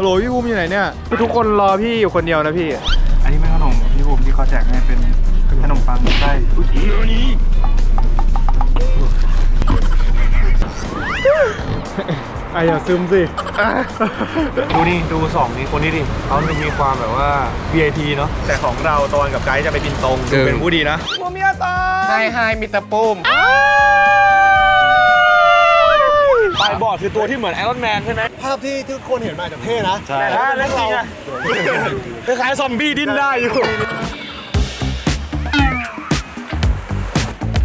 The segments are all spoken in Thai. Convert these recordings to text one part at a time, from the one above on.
ฮัลโหลพี่ภูมิอยู่ไหนเนี่ยคือทุกคนรอพี่อยู่คนเดียวนะพี่ อันนี้เป็นขนมพี่ภูมิที่เขาแจกให้เป็นขนมปังไส้อุ๊ยไอ้อย่าซึมสิดูนี่ดูสองนี้คนนี้ดิเขาจะมีความแบบว่า VIP เนาะแต่ของเราตอนกับไกด์จะไปบินตรงเออเป็นผู้ดีนะภูมิยาตาไฮไฮมิสเตอร์ปุ้มปลายบอร์ดคือตัวที่เหมือนไอรอนแมนใช่ไหมภาพที่ทุกคนเห็นมาจากเท่นะใช่แล้วจริงอะคล้ายๆซอมบี้ดิ้นได้อยู่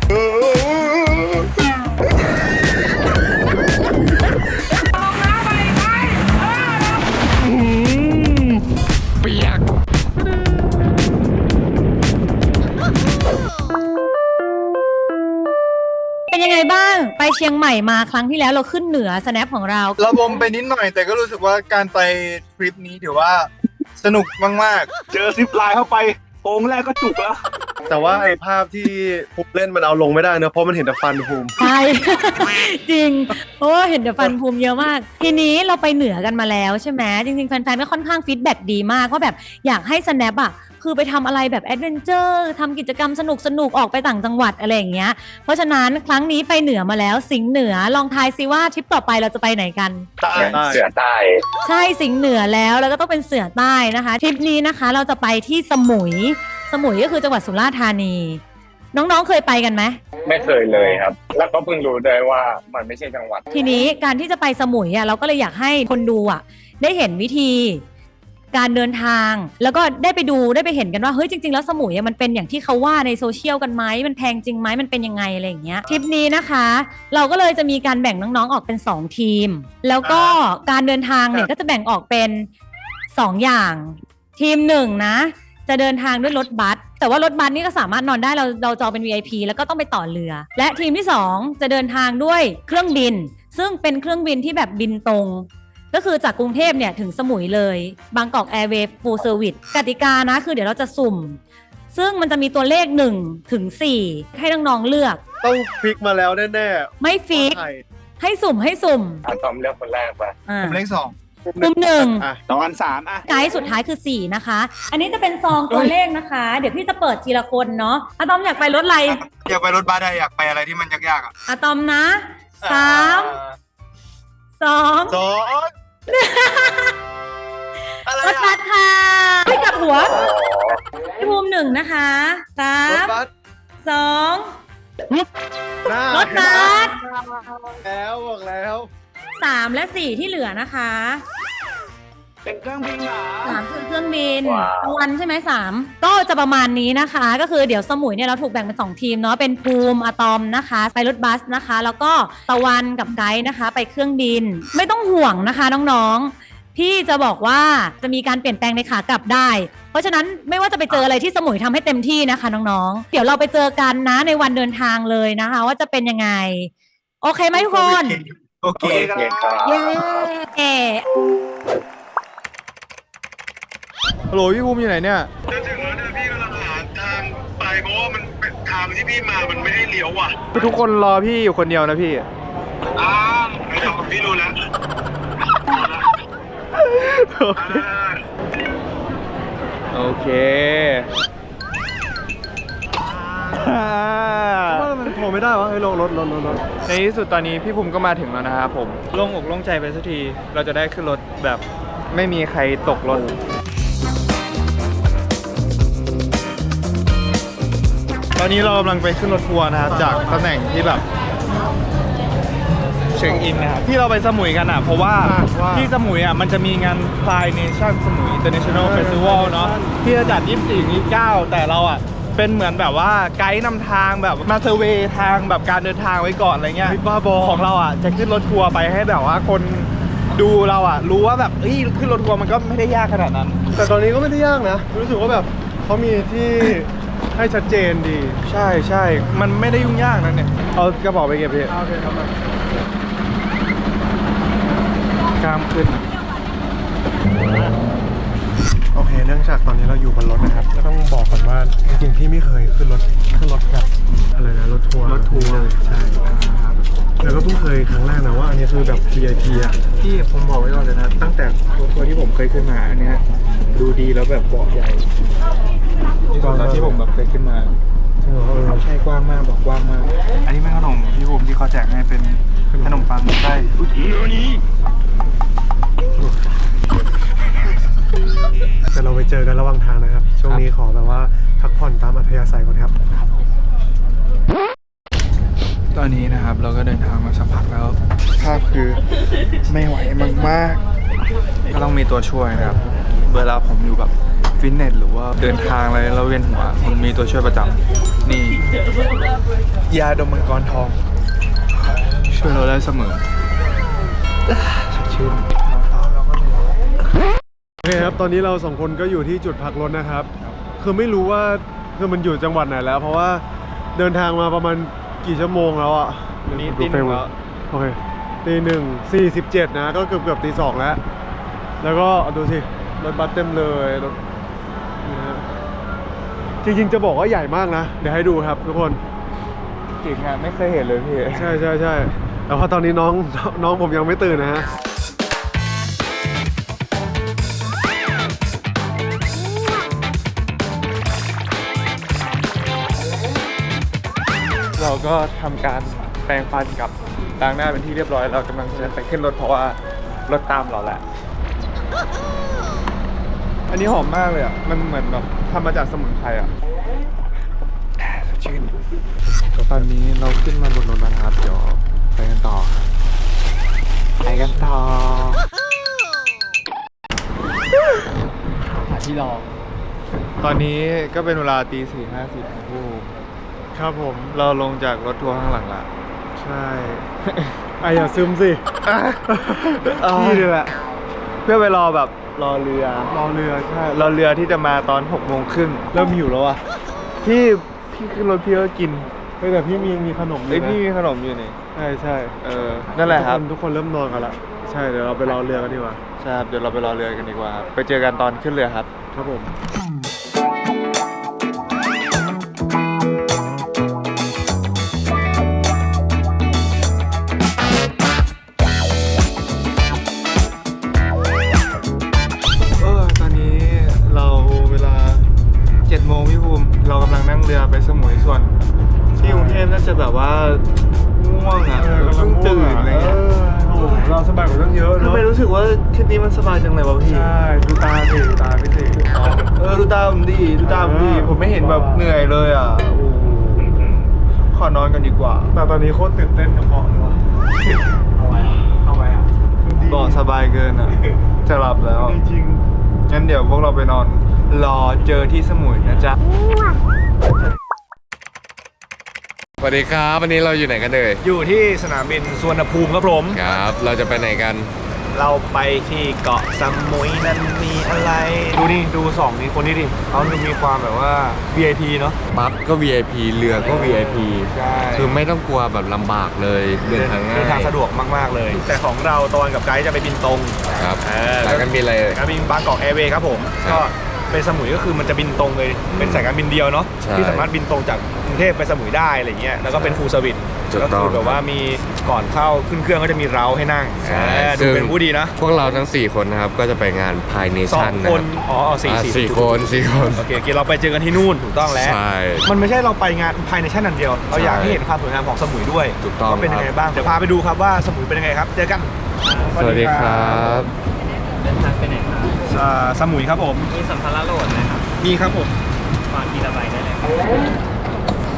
เป็น บ้าง ไปเชียงใหม่มาครั้งที่แล้วเราขึ้นเหนือสแนปของเรา ระบมไปนิดหน่อย แต่ก็รู้สึกว่าการไปทริปนี้ถือว่าสนุกมากเจอซิปไลน์เข้าไปโค้งแรกก็จุกแล้ว แต่ว่าไอ้ภาพที่ภูมิเล่นมันเอาลงไม่ได้เนอะเพราะมันเห็นแต่ฟันภูมิ ใช่ จริงโอ้เห็นเดี๋ยวฟันภูมิเยอะมาก ทีนี้เราไปเหนือกันมาแล้วใช่ไหมจริงๆแฟนๆก็ค่อนข้างฟีดแบ็กดีมากว่าแบบอยากให้สแนปอะคือไปทำอะไรแบบแอดเวนเจอร์ทำกิจกรรมสนุกสนุกๆออกไปต่างจังหวัดอะไรอย่างเงี้ย เพราะฉะนั้นครั้งนี้ไปเหนือมาแล้วสิงห์เหนือลองทายซิว่าทริปต่อไปเราจะไปไหนกัน ตายเสือใต้ใช่สิงห์เหนือแล้วแล้วก็ต้องเป็นเสือใต้นะคะทริปนี้นะคะเราจะไปที่สมุยส มุยก็คือจังหวัดสุราษฎร์ธานี น้องๆเคยไปกันไหมไม่เคยเลยครับ แล้วก็เพิ่งรู้ด้วยว่ามันไม่ใช่จังหวัด ทีนี้การที่จะไปสมุยอะเราก็เลยอยากให้คนดูอะ ได้เห็นวิธีการเดินทาง แล้วก็ได้ไปดูได้ไปเห็นกันว่าเฮ้ยจริง ๆ แล้วสมุยอะมันเป็นอย่างที่เขาว่าในโซเชียลกันไหมมันแพงจริงไหมมันเป็นยังไงอะไรอย่างเงี้ยทริปนี้นะคะ เราก็เลยจะมีการแบ่งน้องๆออกเป็น 2 ทีม แล้วก็การเดินทางเนี่ยก็จะแบ่งออกเป็น 2 อย่าง ทีมหนึ่งนะ จะเดินทางด้วยรถบัส แต่ว่ารถบัสนี่ก็สามารถนอนได้เราเราจองเป็น VIP แล้วก็ต้องไปต่อเรือ และทีมที่ 2 จะเดินทางด้วยเครื่องบิน ซึ่งเป็นเครื่องบินที่แบบบินตรง ก็คือจากกรุงเทพเนี่ยถึงสมุยเลยบางกอกแอร์เวย์ฟูลเซอร์วิสกติกานะคือเดี๋ยวเราจะสุ่ม ซึ่งมันจะมีตัวเลข1ถึง4ให้น้องๆเลือก ต้องฟิกมาแล้วแน่ไม่ๆฟิกว่าใครให้สุ่มให้สุ่มอาตอมเลือกคนแรกไป อ่าๆผมเลขสอง กลุ่มหนึ่งอะสองอันสามอะไกด์สุดท้ายคือ 4 นะคะ อันนี้จะเป็นซองตัวเลขนะคะ เดี๋ยวพี่จะเปิดทีละคนเนาะอะตอมอยากไปรถอะไรอยากไปรถบัสอะอยากไปอะไรที่มันยากๆอะอะตอมนะสามสองสองอะไรรถบัอะสค่ะไม่กลับหัวพี่ภูมิหนึ่งนะคะสารถมบัสสองหน้ารถบัส แล้วบอกแล้ว สามและสี่ที่เหลือนะคะเป็นเครื่องบินเหรอสามคือเครื่องบินว้าว กลางวันใช่ไหมสามก็จะประมาณนี้นะคะ ก็คือเดี๋ยวสมุยเนี่ยเราถูกแบ่งเป็นสองทีมเนาะเป็นภูมิอะตอมนะคะ ไปรถบัสนะคะ แล้วก็ตะวันกับไกด์นะคะ ไปเครื่องบิน ไม่ต้องห่วงนะคะน้องๆพี่จะบอกว่าจะมีการเปลี่ยนแปลงในขากลับได้ เพราะฉะนั้นไม่ว่าจะไปเจออะไรที่สมุยทำให้เต็มที่นะคะน้องๆเดี๋ยวเราไปเจอกันนะในวันเดินทางเลยนะคะ ว่าจะเป็นยังไง โอเคไหมทุกคนโอเค โอเคครับเย้ฮัลโหลพี่ภูมิอยู่ไหนเนี่ยจะถึงแล้วเนี่ยพี่กำลังหาทางไปเพราะว่ามันเป็นทางที่พี่มามันไม่ได้เลี้ยวว่ะคือทุกคนรอพี่อยู่คนเดียวนะพี่อ้าวไม่ต้องพี่รู้แล้วอ่าโอเคว่ามันโทรไม่ได้วะเฮ้ยลงรถรถรถรถ ในที่สุดตอนนี้พี่ภูมิก็มาถึงแล้วนะครับผมโล่งอกโล่งใจไปสักที เราจะได้ขึ้นรถแบบไม่มีใครตกรถตอนนี้เรากำลังไปขึ้นรถทัวร์นะครับจากตำแหน่งที่แบบเช็คอินนะครับที่เราไปสมุยกันอะ เพราะว่าว่าที่สมุยอะมันจะมีงาน Pride Nation สมุย International Festival เนาะที่จะจัด 24 29 แต่เราอะ เป็นเหมือนแบบว่าไกด์นำทางแบบมาเซอร์เวย์ทางแบบการเดินทางไว้ก่อนอะไรเงี้ยเฮ้ยบ้าบอของเราอะจะขึ้นรถทัวร์ไปให้แบบว่าคนดูเราอะ รู้ว่าแบบเอ้ยขึ้นรถทัวร์มันก็ไม่ได้ยากขนาดนั้น แต่ตอนนี้ก็ไม่ได้ยากนะ รู้สึกว่าแบบเขามีที่ให้ชัดเจนดี ใช่ใช่มันไม่ได้ยุ่งยากนะเนี่ย เอากระเป๋าไปเก็บพี่โอเคครับกล้ามขึ้น โอ เคเนื่องจากตอนนี้เราอยู่บนรถนะครับก็ต้องบอกก่อนว่าจริงๆพี่ไม่เคยขึ้นรถขึ้นรถแบบอะไรนะรถทัวร์รถทัวร์เลยใช่ครับแล้วก็เพิ่งเคยครั้งแรกนะว่าอันนี้คือแบบ VIP อะพี่ผมบอกไว้ก่อนเลยนะตั้งแต่ทัวร์ที่ผมเคยขึ้นมาอันเนี้ยดูดีแล้วแบบเบาะใหญ่ที่สุดแล้วที่ผมแบบเคยขึ้นมาใช่เหรอเออใช่กว้างมากบอกกว้างมาก อันนี้เป็นขนมที่ผมที่เขาแจกให้เป็นขนมปังไส้ เราไปเจอกันระหว่างทางนะครับ ช่วงนี้ขอแบบว่าพักผ่อนตามอัธยาศัยก่อนครับ ตอนนี้นะครับเราก็เดินทางมาสักพักแล้วภาพคือไม่ไหวมากๆก็ต้องมีตัวช่วยนะครับ เวลาผมอยู่แบบฟิตเนสหรือว่าเดินทางอะไรแล้วเวียนหัวผมมีตัวช่วยประจำนี่ ยาดมมังกรทอง ช่วยเราได้เสมอสดชื่น โอเคครับ ตอนนี้เราสองคนก็อยู่ที่จุดพักรถนะครับ คือไม่รู้ว่าคือมันอยู่จังหวัดไหนแล้ว เพราะว่าเดินทางมาประมาณกี่ชั่วโมงแล้วอะนี่ตีหนึ่งแล้วโอเคตีหนึ่งสี่สิบเจ็ดนะ ก็เกือบเกือบตีสองแล้ว แล้วก็ดูสิรถบัสเต็มเลยรถนี่ฮะจริงๆจะบอกว่าใหญ่มากนะ เดี๋ยวให้ดูครับทุกคนจริงอะไม่เคยเห็นเลยพี่ ใช่ใช่ใช่แต่ว่าตอนนี้น้องน้องผมยังไม่ตื่นนะฮะ เราก็ทำการแปรงฟันกับล้างหน้าเป็นที่เรียบร้อย เรากำลังจะไปขึ้นรถเพราะว่ารถตามเราแหละ อันนี้หอมมากเลยอะ มันเหมือนแบบทำมาจากสมุนไพรอะสดชื่นตอนนี้เราขึ้นมาบนรถแล้วนะครับ เดี๋ยวไปกันต่อครับ ไปกันต่อที่รอ ตอนนี้ก็เป็นเวลาตีสี่ห้าสิบของพี่บูม ครับผมเราลงจากรถทัวร์ข้างหลังละใช่ไอะอย่าซึมสิพี่นี่แหละเพื่อไปรอแบบรอเรือ รอเรือใช่รอเรือที่จะมาตอนหกโมงครึ่งเริ่มหิวแล้วอะพี่พี่ขึ้นรถพี่ก็กินเฮ้ยแต่พี่มีมีขนมเอ้ยนะพี่มีขนมอยู่นี่ใช่ใช่เออนั่นแหละครับ ทุกคนทุกคนเริ่มนอนกันละใช่เดี๋ยวเราไปรอเรือกันดีกว่าใช่ครับเดี๋ยวเราไปรอเรือกันดีกว่าครับไปเจอกันตอนขึ้นเรือครับ ครับผม สึกว่าทริปนี้มันสบายจังเลยวะพี่ ใช่ดูตาสิดูตาพี่สิเออดูตาผมดีดูตาผมดีเออผมไม่เห็นแบบเหนื่อยเลยอะโอ้โหขอนอนกันดีกว่า แต่ตอนนี้โคตรตื่นเต้นกับเบาะเลยว่ะเอาไว้เอาไว้อะเบาะสบายเกินอะ จะหลับแล้ว จริงงั้นเดี๋ยวพวกเราไปนอนรอเจอที่สมุยนะจ๊ะสวัสดีครับ วันนี้เราอยู่ไหนกันเอ่ยอยู่ที่สนามบินสุวรรณภูมิครับผมครับ เราจะไปไหนกัน เราไปที่เกาะสมุยนั้นมีอะไร ดูนี่ดูสองนี้คนนี้ดิเขาดูมีความแบบว่า VIP เนาะ บัสก็ VIP เรือก็ VIP ใช่ คือไม่ต้องกลัวแบบลำบากเลยเดินทางง่ายเดินทางสะดวกมาก ๆ เลย แต่ของเราตอนกับไกด์จะไปบินตรง ครับเออ สายการบินอะไรเอ่ยการบินบางกอกแอร์เวย์ครับผม ครับก็เป็นสมุยก็คือมันจะบินตรงเลย เป็นสายการบินเดียวเนาะใช่ที่สามารถบินตรงจากกรุงเทพไปสมุยได้อะไรเงี้ยแล้วก็เป็นฟูลสวิตถูกก็ต้คือองแบบว่ามี ก่อนเข้าขึ้นเครื่องก็จะมีเราให้นั่งใช่เออดูซึ่ง เป็นผู้ดีนะพวกเราทั้ง 4 คนนะครับ ก็จะไปงานภายในสอชั่งนคนะนครับอ๋อสี่อ่าสี่สี่ถูกคนสี่คน โอเคโอเคเราไปเจอกันที่นู่นถูกต้องแล้ว ใช่ มันไม่ใช่เราไปงานภายในชั้นนันเดียว เราอยากใช่ให้เห็นความสวยงามของสมุยด้วยถูกต้องว่าเป็นยังไงครับ บ้าง เดี๋ยวพาไปดูครับว่าสมุยเป็นยังไงครับ เจอกันสวัสดีครับอ่าสมุยครับผม มีสัมภาระโหลดไหมครับ มีครับผมคื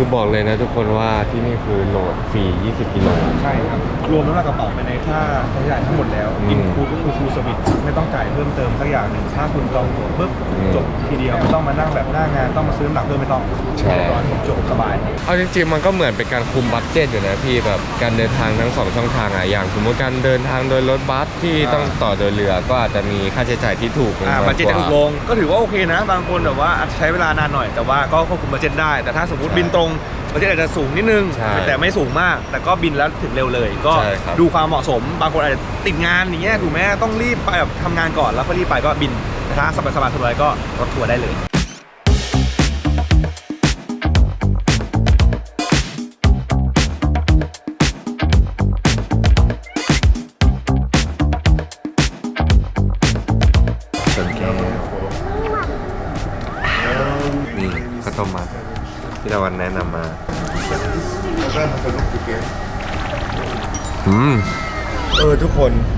อบอกเลยนะทุกคนว่าที่นี่คือโหลดฟรี 20 กิโล ใช่ครับ รวมน้ำหนักกระเป๋าไปในค่าใช้จ่ายทั้งหมดแล้วอืมอินคูก็คือฟูลสวิตไม่ต้องจ่ายเพิ่มเติมสักอย่างหนึ่งถ้าคุณจองตั๋วปุ๊บอืมจบทีเดียวไม่ต้องมานั่งแบบหน้างานต้องมาซื้อน้ำหนักเพิ่มไม่ต้องใช่ ตอนจบสบาย เอาจริงๆมันก็เหมือนเป็นการคุมบัตเจ็ตอยู่นะพี่แบบการเดินทางทั้งสองช่องทางอะอย่าง สมมติการเดินทางโดยรถบัสที่อ่า ต้องต่อโดยเรือก็อาจจะมีค่าใช้จ่ายที่ถูกอ่าน้อยบัตเจ็ตกจะว่าถูกลงก็ถือว่าโอเคนะ บางคนแบบว่าอาจจะใช้เวลานานหน่อยแต่ว่าก็ควบคุมบัตเจ็ตได้ แต่ถ้าสมมติใช่บินตรงบัตเจ็ตอาจจะสูงนิดนึง ใช่แต่ไม่สูงมาก แต่ก็บินแล้วถึงเร็วเลย ก็ใช่ครับ ดูความเหมาะสม บางคนอาจจะติดงานอย่างเงี้ยถูกไหมต้องรีบไปแบบทำงานก่อนแล้วก็รีบไปก็บินแต่ถ้าสบายสบายสบายๆก็รถทัวร์ได้เลย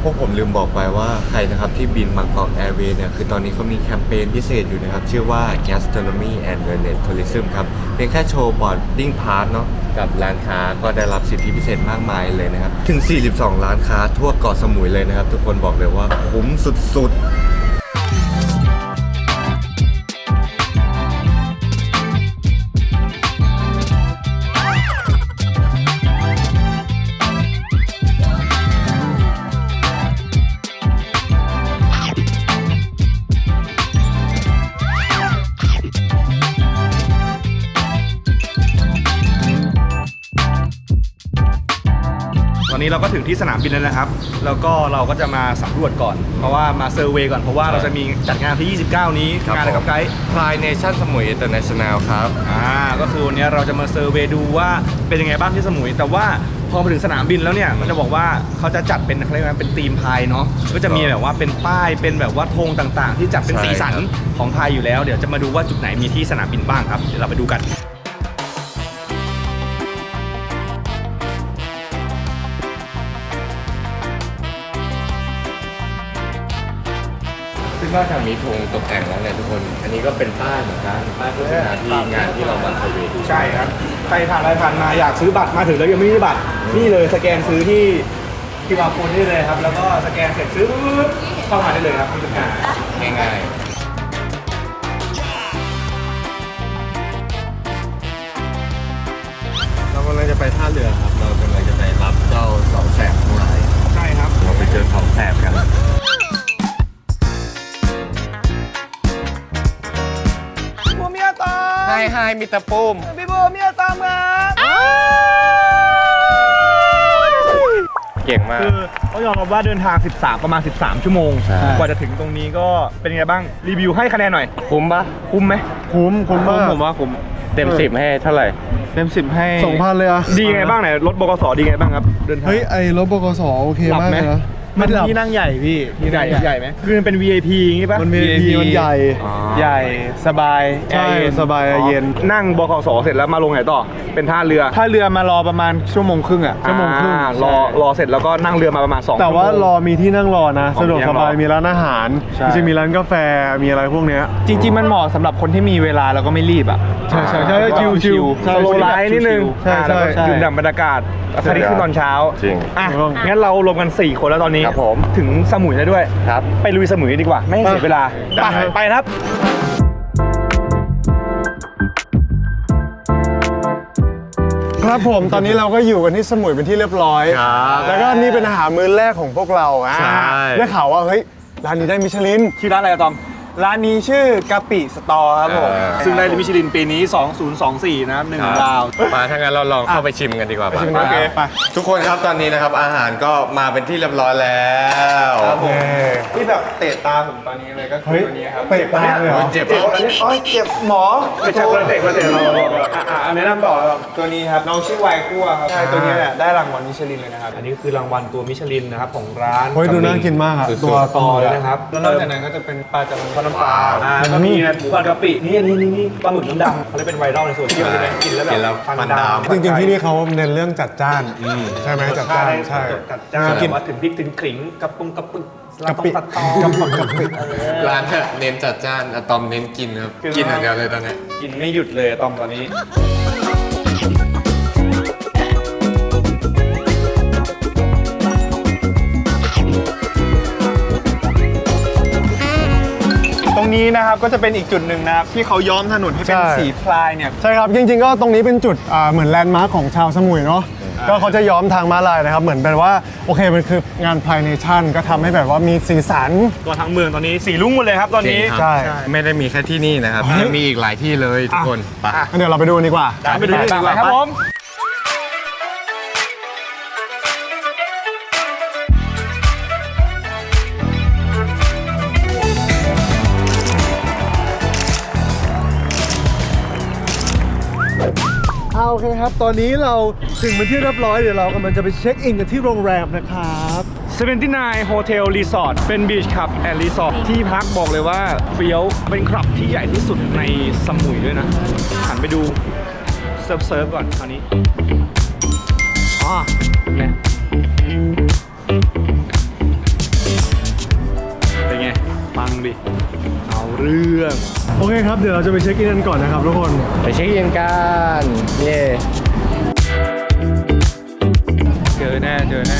พวกผมลืมบอกไปว่าใครนะครับที่บินบางกอกแอร์เวย์เนี่ยคือตอนนี้เขามีแคมเปญพิเศษอยู่นะครับ ชื่อว่า Gastronomy and Wellness Tourism ครับเพียงแค่โชว์บอร์ดดิ้งพาร์ทเนาะกับร้านค้าก็ได้รับสิทธิพิเศษมากมายเลยนะครับ ถึง 42 ร้านค้าทั่วเกาะสมุยเลยนะครับ ทุกคนบอกเลยว่าคุ้มสุดๆ นนี้เราก็ถึงที่สนามบินแล้วนะครับ แล้วก็เราก็จะมาสำรวจก่อน เพราะว่ามาเซอร์เวย์ก่อน เพราะว่าเราจะมีจัดงานที่ 29 นี้ครับงานอะไรครับผมไกด์ พลายเนชั่นสมุยอินเตอร์เนชั่นแนลครับ อ่าก็คือวันนี้เราจะมาเซอร์เวย์ดูว่าเป็นยังไงบ้างที่สมุย แต่ว่าพอมาถึงสนามบินแล้วเนี่ยมันจะบอกว่าเขาจะจัดเป็นเขาเรียกว่าเป็นธีมไทยเนาะก็จะมีแบบว่าเป็นป้ายเป็นแบบว่าธงต่างๆ ที่จัดเป็นใช่สีสันครับ ของไทยอยู่แล้ว เดี๋ยวจะมาดูว่าจุดไหนมีที่สนามบินบ้างครับเดี๋ยวเราไปดูกัน ซึ่งนอกจากมีธงตกแต่งแล้วเนี่ยทุกคน อันนี้ก็เป็นป้ายเหมือนกันป้ายโฆษณาที่งานที่เรามาเซอร์เวย์ดูใช่ครับ ใครผ่านไปผ่านมาอยากซื้อบัตรมาถึงแล้วยังไม่มีบัตร นี่เลยสแกนซื้อที่ที่วาโคนนี่เลยครับ แล้วก็สแกนเสร็จซื้อปุ๊บเข้ามาได้เลยครับที่สแกนง่ายๆเรากำลังจะไปท่าเรือครับ เรากำลังจะไปรับเจ้าเสาแสบทั้งหลายใช่ครับ เราไปเจอเสาแสบกัน ไฮไฮมีตะปุ้มพี่บัวเมียตามครับเก่งมาก คือต้องยอมรับว่าเดินทาง 13 ประมาณ 13 ชั่วโมง ใช่ กว่าจะถึงตรงนี้ก็เป็นไงบ้างรีวิวให้คะแนนหน่อย คุ้มปะคุ้มไหมคุ้มคุ้มมากผมว่าคุ้มเต็มสิบให้เท่าไหร่ เต็มสิบให้สองพันเลยอะดีไงบ้างไหนรถบกสดีไงบ้างครับเดินทาง เฮ้ยไอ้รถบกสโอเคหลับมากไหม เลยนะ มันหลับ ที่นั่งใหญ่พี่ที่ใหญ่ใหญ่ไหมคือมันเป็น VIP อย่างงี้ป่ะมัน VIP มันใหญ่ใหญ่สบายใช่แอร์เย็นสบายแอร์เย็นนั่งบขสเสร็จแล้วมาลงไหนต่อ เป็นท่าเรือท่าเรือมารอประมาณชั่วโมงครึ่งอะชั่วโมงครึ่งรอรอเสร็จแล้วก็นั่งเรือมาประมาณ2 แต่ว่าชั่โมงรอมีที่นั่งรอนะ อ๋อสะดวกมีสนั่งรอบายมีร้านอาหารใช่ จริงๆมีร้านกาแฟมีอะไรพวกเนี้ย จริง ๆ มันเหมาะสำหรับคนที่มีเวลาแล้วก็ไม่รีบอะ ใช่ใช่ใช่ชิวชิวสโลไลท์นิดนึงใช่อ่าแล้วก็ใช่ ดื่มด่ำบรรยากาศอาคารนี้ขึ้นตอนเช้าจริง อะถูกต้องงั้นเรารวมกัน 4 คนแล้วตอนนี้ครับผมถึงสมุยแล้วด้วยครับไปลุยสมุยดีกว่า ไม่ให้เสียเวลาได้ไปไปครับครับผมตอนนี้เราก็อยู่กันที่สมุยเป็นที่เรียบร้อย ครับแล้วก็นี่เป็นอาหารมื้อแรกของพวกเราอะใช่ ได้ข่าวว่าเฮ้ยร้านนี้ได้มิชลิน ชื่อร้านอะไรอะตอม ร้านนี้ชื่อกะปิสตอครับผมเออซึ่งได้มิชลินปีนี้ 2024 นะครับหนึ่งดาว มาถ้างั้นเราลองเข้าไปชิมกันดีกว่าปะชิมกันโอเค ไป ทุกคนครับตอนนี้นะครับ อาหารก็มาเป็นที่เรียบร้อยแล้วที่แบบเตะตาผมตอนนี้เลยก็คือเฮ้ยตัวนี้ครับเตะตาเลยเหรอ เจ็บเจ็บอันนี้โอ้ยเจ็บหมอไม่ใช่คนเด็กคนเด็กเราอันนี้นำต่อครับตัวนี้ครับน้องชื่อไวคั่วครับใช่ตัวนี้เนี่ยได้รางวัลมิชลินเลยนะครับอันนี้คือรางวัลตัวมิชลินนะครับของร้านเฮ้ยดูน่ากินมากอะตัวต่อเลยนะครับ แล้วนอกจากนั้นก็จะเป็นปลาจำพอน้ำปลาอ่าก็มีนะหมูผัดกะปินี่นี่นี่นี่ปลาหมึกน้ำดำเขาเลยเป็นไวรัลในโซเชียลใช่ไหมกินแล้วแบบกินแล้วฟันดามจริงๆที่นี่เขาเน้นเรื่องจัดจ้านใช่ไหมจัดจ้านใช่ จัดจ้านกินว่าถึงพริกถึงขิงกระปุงกระปึกกะปิ เราต้องตัดต่อกะปิกะปิร้านเนี่ยเน้นจัดจ้านอะตอมเน้นกินครับ กินอย่างเดียวเลยตอนเนี้ย กินไม่หยุดเลยอะตอมตอนนี้ต นี้นะครับก็จะเป็นอีกจุดหนึ่งนะครับที่เขาย้อมถนนให้เป็นใช่ สีพลายเนี่ย ใช่ครับ จริงๆ ก็ตรงนี้เป็นจุดอ่าเหมือนแลนด์มาร์คของชาวสมุยเนาะก็เขาจะย้อมทางม้าลายนะครับ เหมือนแบบว่าโอเคมันคืองานพลายเนชั่นก็ทำให้แบบว่ามีสีสันตัวทั้งเมืองตอนนี้สีลุ้งหมดเลยครับตอนนี้จริงครับ ใช่ ไม่ได้มีแค่ที่นี่นะครับเฮ้ยยังมีอีกหลายที่เลยทุกคนไป งั้นเดี๋ยวเราไปดูกันดีกว่า ตามไปดูดีกว่าครับผม เอาโอเคครับ ตอนนี้เราถึงเป็นที่เรียบร้อย เดี๋ยวเรากำลังจะไปเช็คอินกันที่โรงแรมนะครับ79 Hotel Resort เป็นบีชคลับแอนด์รีสอร์ทที่พักบอกเลยว่าเฟี้ยวเป็นคลับที่ใหญ่ที่สุดในสมุยด้วยนะ หันไปดูเซิร์ฟเซิร์ฟก่อนคราวนี้อ๋อเนี่ยเป็นไง ฟังดิ เอาเรื่อง โอเคครับ เดี๋ยวเราจะไปเช็คอินกันก่อนนะครับทุกคน ไปเช็คอินกันเย่เจอแน่เจอแน่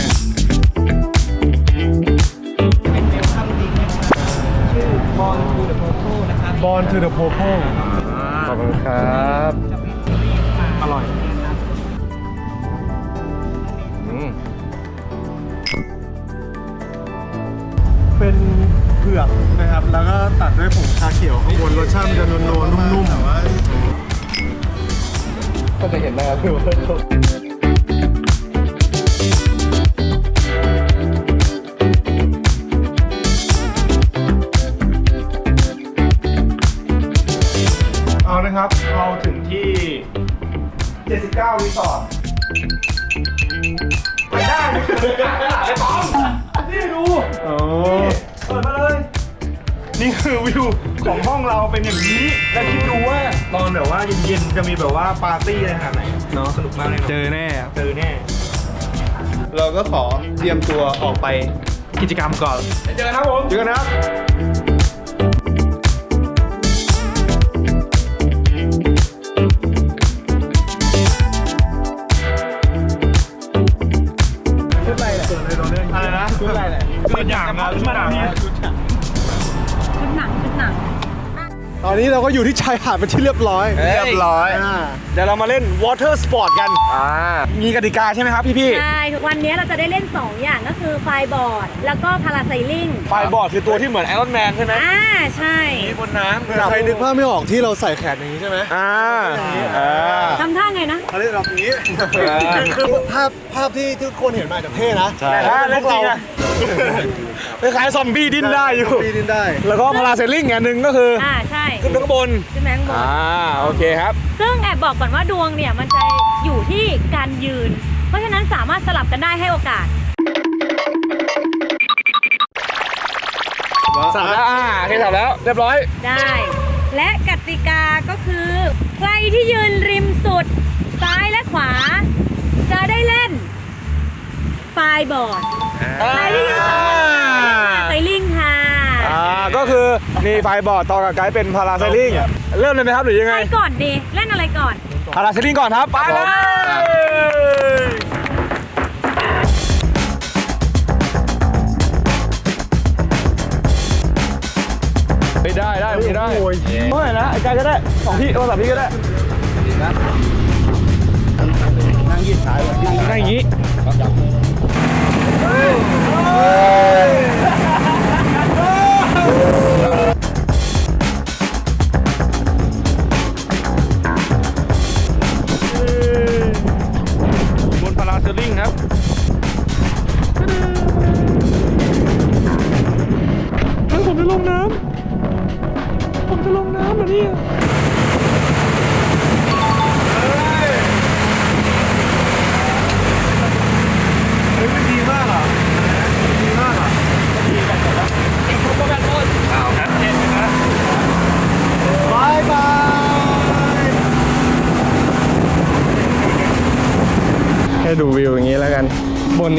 บอลทูเดอะโพโพขอบคุณครับ อร่อย ผือกนะครับ แล้วก็ตัดด้วยผงชาเขียวข้างบนรสชาติมันจะนวลๆนุ่มๆแต่ว่าก็จะเห็นนะครับ เราเป็นอย่างนี้ แล้วคิดดูว่าตอนแบบว่าเย็นๆ จะมีแบบว่าปาร์ตี้อะไรขนาดไหนเนาะสนุกมากเลยเจอแน่ เจอแน่ เราก็ขอเตรียมตัวออกไปกิจกรรมก่อน เจอกันครับผม เจอกันนะครับ อนนี้เราก็อยู่ที่ชายหาดเป็นที่เรียบร้อยเรียบร้อย อ่าเดี๋ยวเรามาเล่น water sport กัน อ่า มีกติกาใช่ไหมครับพี่พี่ใช่วันนี้เราจะได้เล่น 2 อย่างก็คือไฟบอร์ด แล้วก็พาราไซลิงไฟบอร์ดคือตัวที่เหมือนไอรอนแมนใช่ไหมอ่าใช่มีบนน้ำเผื่อใครนึกภาพไม่ออกที่เราใส่แขนอย่างนี้ใช่ไหมอ่าอ่าทำท่าไงนะเขาเรียกแบบนี้คือภาพภาพที่ทุกคนเห็นมาจากเท่นะแต่ถ้าเล่นจริงอะ คล้ายๆซอมบี้ดิ้นได้อยู่ ปีดินได้ แล้วก็พาราเซลลิงอันหนึ่งก็คืออ่าใช่ขึ้นไปข้างบน ขึ้นแมข้างบนอ่าโอเคครับ ซึ่งแอบบอกก่อนว่าดวงเนี่ยมันจะอยู่ที่การยืน เพราะฉะนั้นสามารถสลับกันได้ให้โอกาส สับแล้วอ่าโอเคสับแล้วเรียบร้อย ได้ และกติกาก็คือ ใครที่ยืนริมสุด ซ้ายและขวา จะได้เล่นไฟบอร์ด ใครที่ยืนสองคนไซลิงค่ะอ่า ก็คือนี่ไฟบอร์ดต่อกับไกด์เป็นพาราเซลลิงเริ่มเลยไหมครับหรือยังใคไงรก่อนดีเล่นอะไรก่อน พาราเซลลิงก่อนครับ ไปเลยไม่ได้ได้ไม่ได้โอ้ยเมื่อไหร่นะไอ้กายก็ได้สองพี่โทรศัพท์พี่ก็ได้นั่งยืดสายนั่งอย่างนี้ บ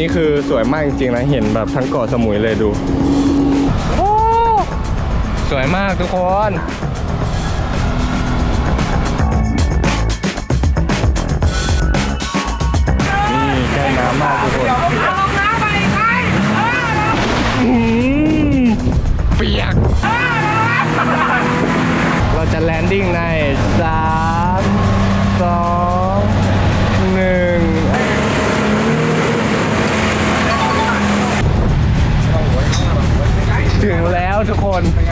นี้คือสวยมากจริงๆนะเห็นแบบทั้งเกาะสมุยเลยดูโอ้สวยมากทุกคนนี่ใกล้น้ำมากทุกคนอื้อหือเปียก เราจะแลนดิ้งในสามสอง แล้วทุกคน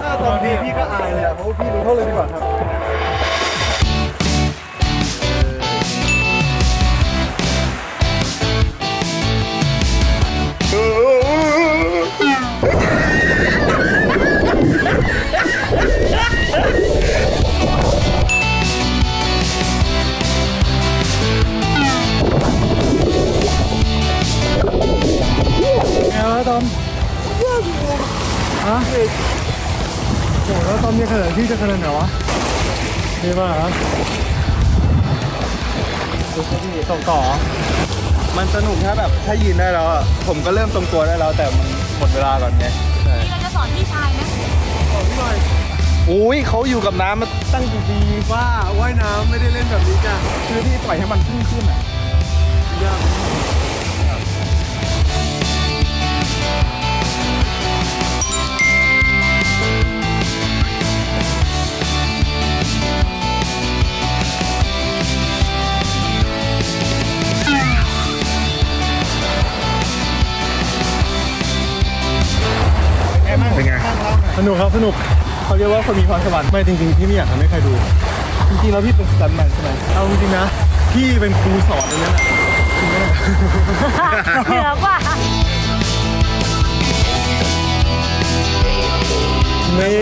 ถ้าตอนพี่พี่ก็อายเลยอะเพราะว่าพี่รู้เท่าเลยดีกว่าครับะโอ้แล้วตอนนี้ขนาดที่จะขนาดไหนวะนี่ป่ะฮะส่งต่อ มันสนุกถ้าแบบถ้ายืนได้แล้วอะผมก็เริ่มทรงตัวได้แล้วแต่มันหมดเวลาก่อนไงเราจะสอนพี่ชายนะอุ้ยเขาอยู่กับน้ำมาตั้งกี่ปีว่าว่ายน้ำไม่ได้เล่นแบบนี้จ้ะคือพี่ปล่อยให้มันพุ่งขึ้นอะยาก เป็นไง สนุกครับสนุกเขาเรียกว่าคนมีพรสวรรค์ไม่จริงๆพี่ไม่อยากทำให้ใครดู จริงๆแล้วพี่เป็นสตันแมนใช่ไหมเอาจริงๆนะพี่เป็นครูสอนอย่างนั้นแหละเหนือกว่านี่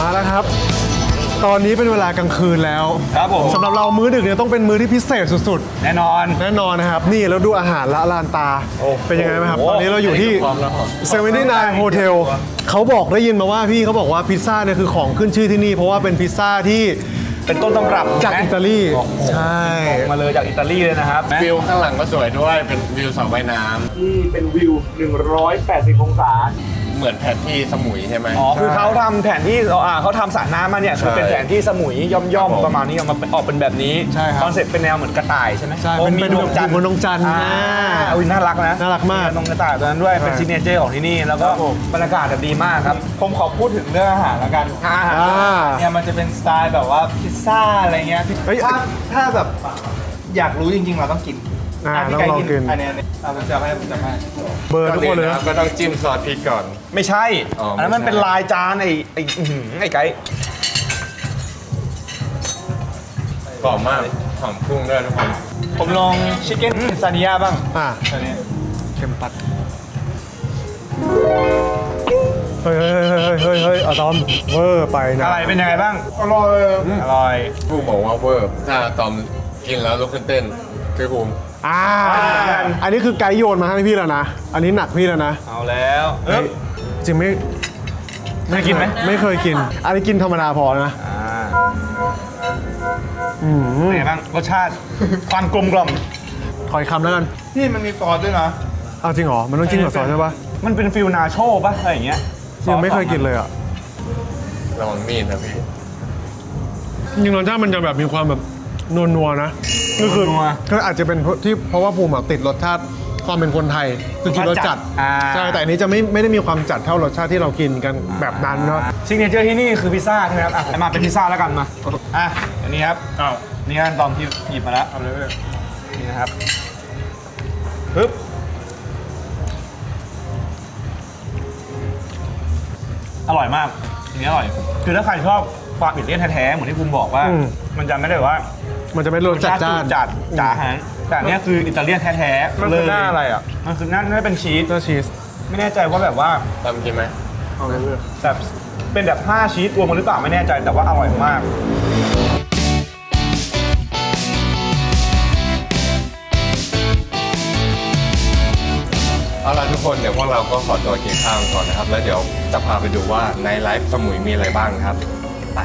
มาแล้วครับ ตอนนี้เป็นเวลากลางคืนแล้วครับผมสำหรับเรามื้อดึกเนี่ยต้องเป็นมื้อที่พิเศษสุดแน่นอน ๆ แน่นอนนะครับ นี่แล้วดูอาหารละลานตาเป็นยังไงไหมครับ ตอนนี้เราอยู่ที่เซเว่นตี้นายโฮเทลเขาบอกได้ยินมาว่าพี่เขาบอกว่าพิซซ่าเนี่ยคือของขึ้นชื่อที่นี่ เพราะว่าเป็นพิซซ่าที่เป็นต้นตำรับจากอิตาลีใช่มาเลยจากอิตาลีเลยนะครับวิวข้างหลังก็สวยด้วยเป็นวิวสระว่ายน้ที่เป็นวิว 180 องศาำ เหมือนแผนที่สมุยใช่ไหม อ๋อคือเขาทำแผนที่อ่าเขาทำสระน้ำมาเนี่ยคือเป็นแผนที่สมุยย่อมครับผม ๆประมาณนี้ออกมาเป็นออกเป็นแบบนี้ใช่ครับคอนเซ็ปต์เป็นแนวเหมือนกระต่ายใช่ไหมใช่โอ้เป็นมีเป็นดวงจันทร์บนดวงจันทร์อ่าอ่าอุ้ยน่ารักนะน่ารักมากตรงกระต่ายตัวนั้นด้วยเป็นใช่ซิกเนเจอร์ของที่นี่แล้วก็บรรยากาศแบบดีมากครับผมขอพูดถึงเรื่องอาหารแล้วกันอาหารอ่าเนี่ยมันจะเป็นสไตล์แบบว่าพิซซ่าอะไรเงี้ยเฮ้ย ถ้าถ้าแบบอยากรู้จริงๆ เราต้องกิน อ่าะพี่ต้องลองไกิน อันนี้อันนี้เอาผมจะให้ผมจะให้เบอร์ทุกคนเลยก่นะอื่ะก็ต้องจิ้มซอสพริกก่อน ไม่ใช่ อ๋ออั อันนั้นมันไม่ใช่เป็นลายจานไอ้ไอ้อื้อหือไอ้ไก่กรอบมากหอมกุ้งด้วยทุกคนผมลองชิคเก้นซานิยาบ้างอ่าอันนี้เข็มปัดเฮ้ยเฮ้ยเฮ้ยเฮ้ยเฮ้ยอะตอมเวอร์ไปนะอะไรเป็นยังไงบ้าง อร่อย อร่อยผู้บอกว่าเวอร์ถ้าตอมกินแล้วลุกขึ้นเต้นคือภูมิ อ่าอ่า อันนี้คือไกด์โยนมาให้พี่แล้วนะ อันนี้หนักพี่แล้วนะ เอาแล้วเอ๊ะจริงไม่เคยกินไหมไม่เคยกิน อันนี้กินธรรมดาพอนะอ่าอืมเป็นไงบ้างรสชาติความกลมกล่อมขออีกคำแล้วกัน นี่มันมีซอสด้วยนะ เอาจริงเหรอ มันต้องจิ้มกับซอสใช่ปะมันเป็นฟิลนาโชป่ะอะไรอย่างเงี้ยยังไม่เคยกินเลยอะระวังมีดนะพี่จริงๆรสชาติมันจะแบบมีความแบบนัวๆนะ ก็คือนัว ก็อาจจะเป็นเพราะที่เพราะว่าภูมิอะติดรสชาติความเป็นคนไทยคือกินรสจัดอ่า ใช่แต่อันนี้จะไม่ไม่ได้มีความจัดเท่ารสชาติที่เรากินกันแบบนั้นเนาะซิกเนเจอร์ที่นี่คือพิซซ่าใช่ไหมครับอะมาเป็นพิซซ่าแล้วกันมาอะอันนี้ครับอ้าวนี่กันตอมที่หยิบมาแล้วเอาเลยนี่นะครับปึ๊บอร่อยมากอันนี้อร่อย คือถ้าใครชอบความอิตาเลียนแท้ๆเหมือนที่ภูมิบอกว่า อืม มันจะไม่ได้แบบว่ามันจะไม่รสจัดจ้าน จัดจ๋าฮะแต่อันเนี้ยคืออิตาเลียนแท้ๆมันคือหน้าอะไรอะมันคือหน้าน่าจะเป็นชีสเจ้าชีส ไม่แน่ใจว่าแบบว่าตอมกินไหมแบบเป็นแบบ5ชีสรวมกันหรือเปล่าไม่แน่ใจแต่ว่าอร่อยมาก เอาล่ะทุกคนเดี๋ยวพวกเราก็ขอตัวกินข้าวก่อนนะครับ แล้วเดี๋ยวจะพาไปดูว่าในไลฟ์สมุยมีอะไรบ้างครับ ไป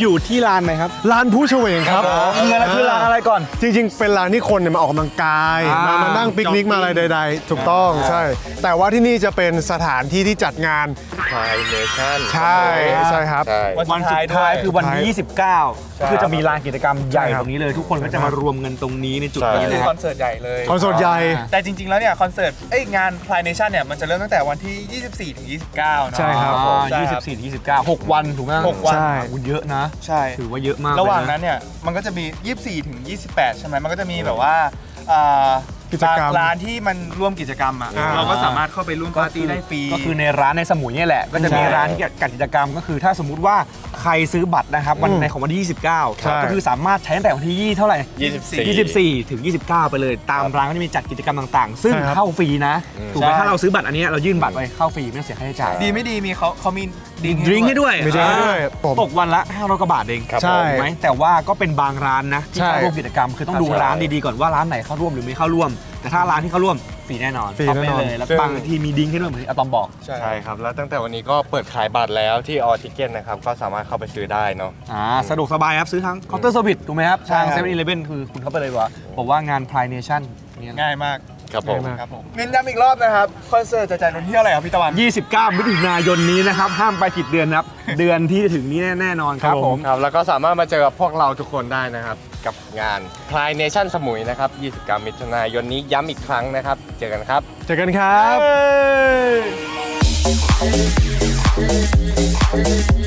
อนนี้เราอยู่ที่ร้านไหนครับ ร้านผู้เฉวงครับคืออะไรคือร้านอะไรก่อน จริง ๆ เป็นร้านที่คนเนี่ยมาออกกำลังกาย อ่าม มามานั่งปิกนิกมาอะไรใด ๆ ถูกต้องใช่ แต่ว่าที่นี่จะเป็นสถานที่ที่จัดงานไทยเนชั่นใช่ใช่ครับ ใช่ วันสุดท้ายคือวันที่29ก็คือจะมีลานกิจกรรมใหญ่ใช่ครัตบรงนี้เลย ทุกคนก็จะมารวมกันตรงนี้ในจุดใช่นี้เลยคอนเสิร์ตใหญ่เลย คอนเสิร์ตใหญ่ แต่จริง ๆ แล้วเนี่ยคอนเสิร์ตเอ้ยงาน Pride Nation เนี่ยมันจะเริ่มตั้งแต่วันที่ 24 ถึง 29 เนอะใช่ครับ ผมใช่ครับ 24ถึง29 6 วันถูกไหมหกวัน ใช่ โอ้โหเยอะนะใช่ ถือว่าเยอะมากระหว่างเลยนั้นเนี่ยมันก็จะมี 24 ถึง 28 ใช่ไหมมันก็จะมีแบบว่าอ่ากิจกรรมบางร้านที่มันร่วมกิจกรรมอะอ่า เราก็สามารถเข้าไปร่วมปาร์ตี้ได้ฟรี ก็คือในร้านในสมุยเนี่ยแหละ ก็จะมีใช่ร้านที่จัดกิจกรรมก็คือ ถ้าสมมุติว่าใครซื้อบัตรนะครับวันอืมในของวันที่29ใช่ก็คือสามารถใช้ตั้งแต่วันที่ 20 เท่าไหร่24 24 ถึง 29 ไปเลย ตามร้านก็จะมีจัดกิจกรรมต่างๆ ซึ่งใช่ครับ เข้าฟรีนะถูกไหมใช่ ถ้าเราซื้อบัตรอันเนี้ยเรายื่นบัตรไปเข้าฟรีไม่ต้องเสียค่าใช้จ่าย ดีไม่ดีมีเขาเขามี ดริงก์ให้ด้วย มีดริงก์ให้ด้วยอ่าผม ตกวันละ500กว่าบาทเองใช่ ถูกไหมแต่ว่าก็เป็นบางร้านนะที่ใช่เข้าร่วมกิจกรรมคือต้องดูใช่ร้านดีๆก่อนว่าร้านไหนเข้าร่วมหรือไม่เข้าร่วม แต่ถ้าร้านที่เข้าร่วมฟรีแน่นอนฟรีเข้าไปแน่นอนเลยแล้วซึ่งบางทีมีดิ้งก์ให้ด้วยเหมือนที่อะตอมบอกใช่ครับ แล้วตั้งแต่วันนี้ก็เปิดขายบัตรแล้วที่ออทิเกนนะครับ ก็สามารถเข้าไปซื้อได้เนาะ อ่าสะดวกสบายครับซื้อทั้งเคาน์เตอร์เซอร์วิสถูกไหมครับใช่ทางครับเซเว่นอีเลฟเว่นคือคุณเข้าไปเลยว่าผมว่างาน Pride Nation เนี่ย ง่ายมาก ครับผม ครับผมเน้นย้ำอีกรอบนะครับคอนเสิร์ตจะจัดวันที่เท่าไหร่ครับพี่ตะวัน 29มิถุนายนนี้นะครับ ห้ามไปผิดเดือนนะครับ เดือนที่จะถึงนี้แน่ๆนอนครับผม ครับแล้วก็สามารถมาเจอกับพวกเราทุกคนได้นะครับ กับงาน Pride Nation สมุยนะครับ29มิถุนายนนี้ย้ำอีกครั้งนะครับ เจอกันครับ เจอกันครับจา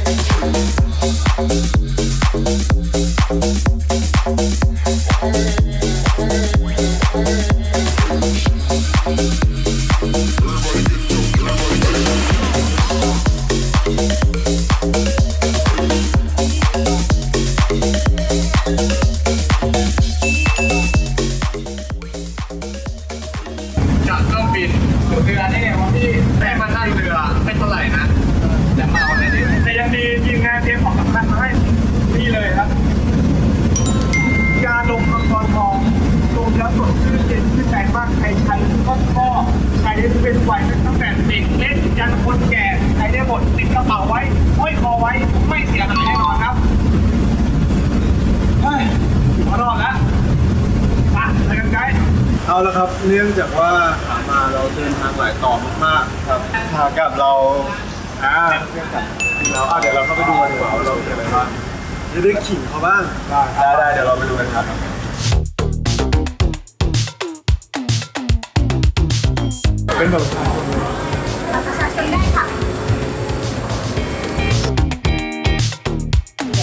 เครื่องบินเรือได้ไงวะพี่แต่มาท่าเรือไม่เท่าไหร่นะแต่เมาแต่นี่แต่ยังดีทีมงานเตรียมของสำคัญมาให้นี่เลยครับยาดมมังกรทองดมแล้วสดชื่นเย็นชื่นใจมากใครใช้ก็ชอบใช้ได้เพศทุกวัยตั้งแต่เด็กเล็กยันคนแก่ใช้ได้หมดติดกระเป๋าไว้ห้อยคอไว้ไม่เสียหายแน่นอนครับเฮ้ยขอรอดแล้วอะไปกันไกด์เอาละครับ เนื่องจากว่า มาเราเดินทางหลายต่อมากๆครับขากลับเราอ่าเรื่องกลับเราอะเดี๋ยวเราเข้าไปดูกันดีกว่าว่าเราเจออะไรบ้างจะได้ขิงเขาบ้างได้ได้เดี๋ยวเราไปดูกันครับเป็นแบบ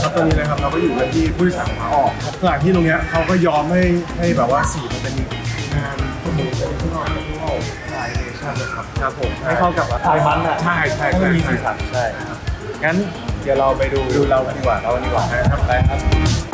ครับตอนนี้นะครับเราก็อยู่กันที่ผู้โดยสารขาออกสถานที่ตรงเนี้ยเขาก็ยอมให้ให้แบบว่าสีมันเป็นงานขโมยเป็นข้างนอกเป็นข้างนอกลายเนชั่นนะครับครับผมให้เข้ากับลายมันอะใช่ใช่ให้มันมีสีสันใช่งั้นเดี๋ยวเราไปดูดูเรากันดีกว่าเรากันดีกว่านะครับไปครับ